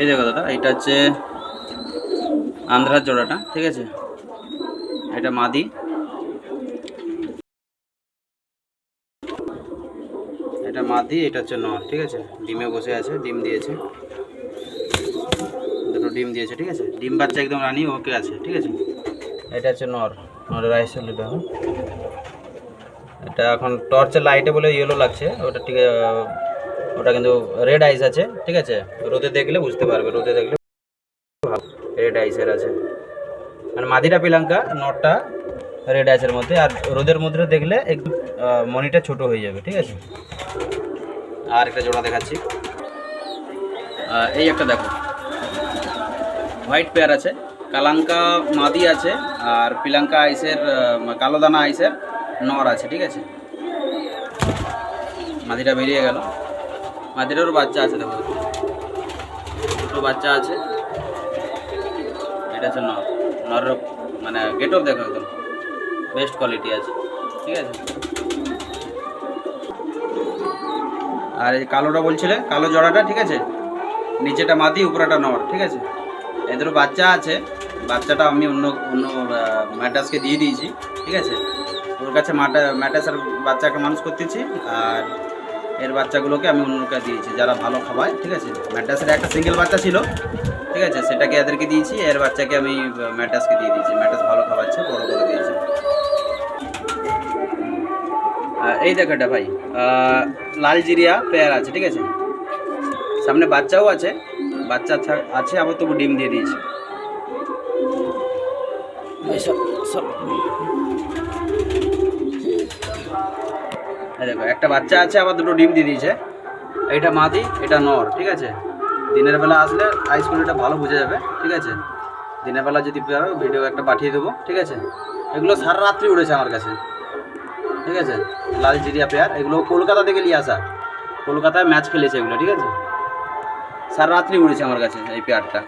এই দেখো দাদা এটা হচ্ছে আন্ধ্রার জোড়াটা, ঠিক আছে? এটা মাদি। এটা মাদি, এটা হচ্ছে নর, ঠিক আছে? ডিমে বসে আছে, ডিম দিয়েছে। দুটো ডিম দিয়েছে, ঠিক আছে? ডিম বাচ্চা একদম রানি, ওকে আছে, ঠিক আছে? এটা হচ্ছে নর, নরের আইসেল এটা এখন টর্চের লাইটে বলে ইয়েলো লাগছে, ওটা ঠিক ওটা কিন্তু রেড আইস আছে, ঠিক আছে? রোদে দেখলে বুঝতে পারবে, রোদে দেখলে রেড আইসের আছে। মানে মাদিটা পিলাঙ্কা নটটা রেড আইসের মধ্যে, আর রোদের মধ্যে দেখলে একটু মনিটা ছোট হয়ে যাবে, ঠিক আছে? আর একটা জোড়া দেখাচ্ছি। এই একটা দেখো। হোয়াইট পেয়ার আছে, কালাঙ্কা মাদি আছে, আর পিলাঙ্কা আইসের কালো দানা আইসের নর আছে, ঠিক আছে? মাদিটা বেরিয়ে গেল। মাদিটারও বাচ্চা আছে দেখো। দুটো বাচ্চা আছে। এটা হচ্ছে নর। নরের মানে গেট অফ দেখো একদম। বেস্ট কোয়ালিটি আছে। ঠিক আছে? আর এই কালোটা বলছিলে, কালো জড়াটা, ঠিক আছে? নিচেটা মাদি উপরেটা নর, ঠিক আছে? এদেরও বাচ্চা আছে। বাচ্চাটা আমি অন্য অন্য ম্যাটাসকে দিয়ে দিয়েছি। ঠিক আছে? ওর কাছে মাটা ম্যাটাসের বাচ্চাকে মানুষ করতেছি। আর এর বাচ্চাগুলোকে আমি অন্যকে দিয়েছি, যারা ভালো খাওয়ায় ঠিক আছে? ম্যাটাসের একটা সিঙ্গেল বাচ্চা ছিল, ঠিক আছে? সেটাকে এদেরকে দিয়েছি, এর বাচ্চাকে আমি ম্যাটাসকে দিয়ে দিয়েছি। ম্যাটাস ভালো খাওয়াচ্ছে, বড় করে দিয়েছি। এই দেখো এটা ভাই লাল জিরিয়া পেয়ার আছে, ঠিক আছে? সামনে বাচ্চাও আছে, বাচ্চা আছে, আবার তবু ডিম দিয়ে দিয়েছি। সব সব দেখো, একটা বাচ্চা আছে, আবার দুটো ডিম দিয়ে দিয়েছে। এইটা মাদি, এটা নর, ঠিক আছে? দিনের বেলা আসলে আইস এটা ভালো বোঝা যাবে, ঠিক আছে? দিনের বেলা যদি পারো ভিডিও একটা পাঠিয়ে দেবো, ঠিক আছে? এগুলো সারা রাত্রি উড়েছে আমার কাছে, ঠিক আছে? লাল জিরিয়া পেয়ার এগুলো কলকাতা থেকে নিয়ে আসা। কলকাতায় ম্যাচ খেলেছে এগুলো, ঠিক আছে? সারা রাত্রি উড়েছে আমার কাছে এই পেয়ারটা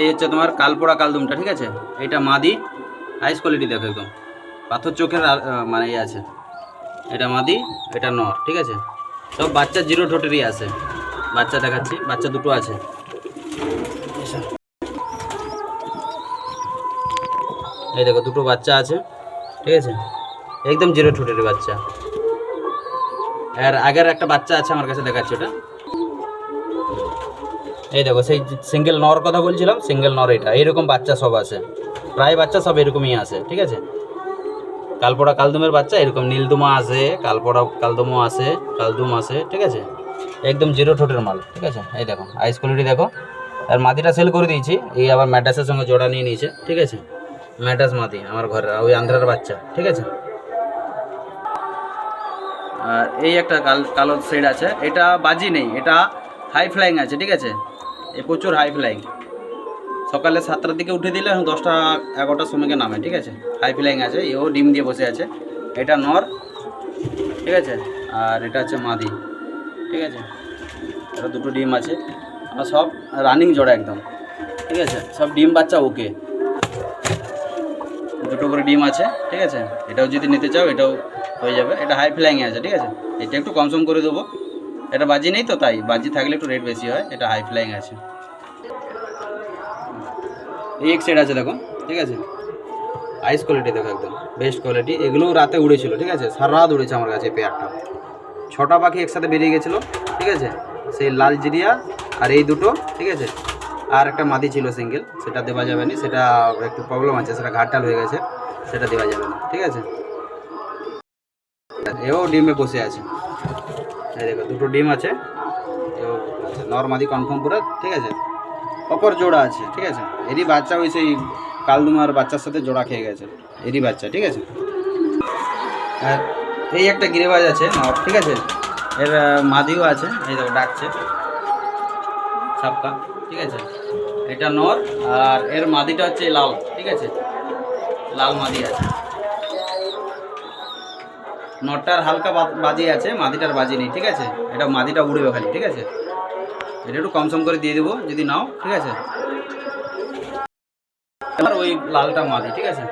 এই হচ্ছে তোমার কালপোড়া কালদুমটা, ঠিক আছে? এইটা মাদি হাইস কোয়ালিটি দেখো একদম। পাথর চোখের মানে ইয়ে আছে। এটা মাদি, এটা নর, ঠিক আছে? সব বাচ্চা জিরো ঠোঁটেরই আছে। বাচ্চা দেখাচ্ছি, বাচ্চা দুটো আছে। এই দেখো, দুটো বাচ্চা আছে, ঠিক আছে? একদম জিরো ঠোঁটের বাচ্চা। আর আগের একটা বাচ্চা আছে আমার কাছে, দেখাচ্ছি ওটা। এই দেখো, সেই সিঙ্গেল নর কথা বলছিলাম, সিঙ্গেল নর এটা। এইরকম বাচ্চা সব আছে। প্রায় বাচ্চা সব এরকমই আছে, ঠিক আছে? কালপোড়া কালদুমের বাচ্চা, এরকম নীলদুমা আছে, কালপোড়া কালদুমও আছে, কালদুম আছে, ঠিক আছে? একদম জিরো ঠোঁটের মাল, ঠিক আছে? এই দেখো আইস কোয়ালিটি দেখো। আর মাটিটা সেল করে দিয়েছি, এই আবার ম্যাটাসের সঙ্গে জোড়া নিয়ে নিয়েছে, ঠিক আছে? ম্যাটাস মাটি, আমার ঘরে ওই আন্ধ্রার বাচ্চা, ঠিক আছে? আর এই একটা কাল, কালো শেড আছে, এটা বাজি নেই, এটা হাই ফ্লাইং আছে, ঠিক আছে? এ প্রচুর হাই ফ্লাইং সকালে সাতটার দিকে উঠে দিলে দশটা এগারোটার সময়কে নামে, ঠিক আছে? হাই ফ্লাইং আছে, এও ডিম দিয়ে বসে আছে। এটা নর, ঠিক আছে? আর এটা হচ্ছে মাদি, ঠিক আছে? এটা দুটো ডিম আছে। আর সব রানিং জোড়া একদম, ঠিক আছে? সব ডিম বাচ্চা ওকে। দুটো করে ডিম আছে, ঠিক আছে? এটাও যদি নিতে চাও, এটাও হয়ে যাবে। এটা হাই ফ্লাইংয়ে আছে, ঠিক আছে? এটা একটু কম সম করে দেবো। এটা বাজি নেই তো, তাই বাজি থাকলে একটু রেট বেশি হয়। এটা হাই ফ্লাইং আছে। এক সেট আছে দেখো, ঠিক আছে? আইস কোয়ালিটি দেখো একদম বেস্ট কোয়ালিটি এগুলোও রাতে উড়েছিল, ঠিক আছে? সারা রাত উড়েছে আমার কাছে পেয়ারটা ছটা পাখি একসাথে বেরিয়ে গেছিল, ঠিক আছে? সেই লাল জিরিয়া আর এই দুটো, ঠিক আছে? আর একটা মাদি ছিল সিঙ্গেল সেটা দেওয়া যাবে না, সেটা একটু প্রবলেম আছে, সেটা ঘাটটাল হয়ে গেছে, সেটা দেওয়া যাবে না, ঠিক আছে? এও ডিমে বসে আছে। দেখো, দুটো ডিম আছে। এও নর্মাদি কনফার্ম করে ঠিক আছে? অপর জোড়া আছে, ঠিক আছে? এরই বাচ্চা ওই সেই কালদুমার বাচ্চার সাথে জোড়া খেয়ে গেছে। এরই বাচ্চা, ঠিক আছে? আর এই একটা গিরেবাজ আছে ঠিক আছে? এর মাদিও আছে, এই দেখো, ডাকছে। সাপকা ঠিক আছে? এটা নর, আর এর মাদিটা হচ্ছে লাল, ঠিক আছে? লাল মাদি আছে। নটটার হালকা বাজি আছে, মাদিটার বাজি নেই, ঠিক আছে? এটা মাদিটা উড়বে খালি, ঠিক আছে? এটা একটু কম সম করে দিয়ে দেবো, যদি নাও, ঠিক আছে? এবার ওই লালটা মাদি ঠিক আছে?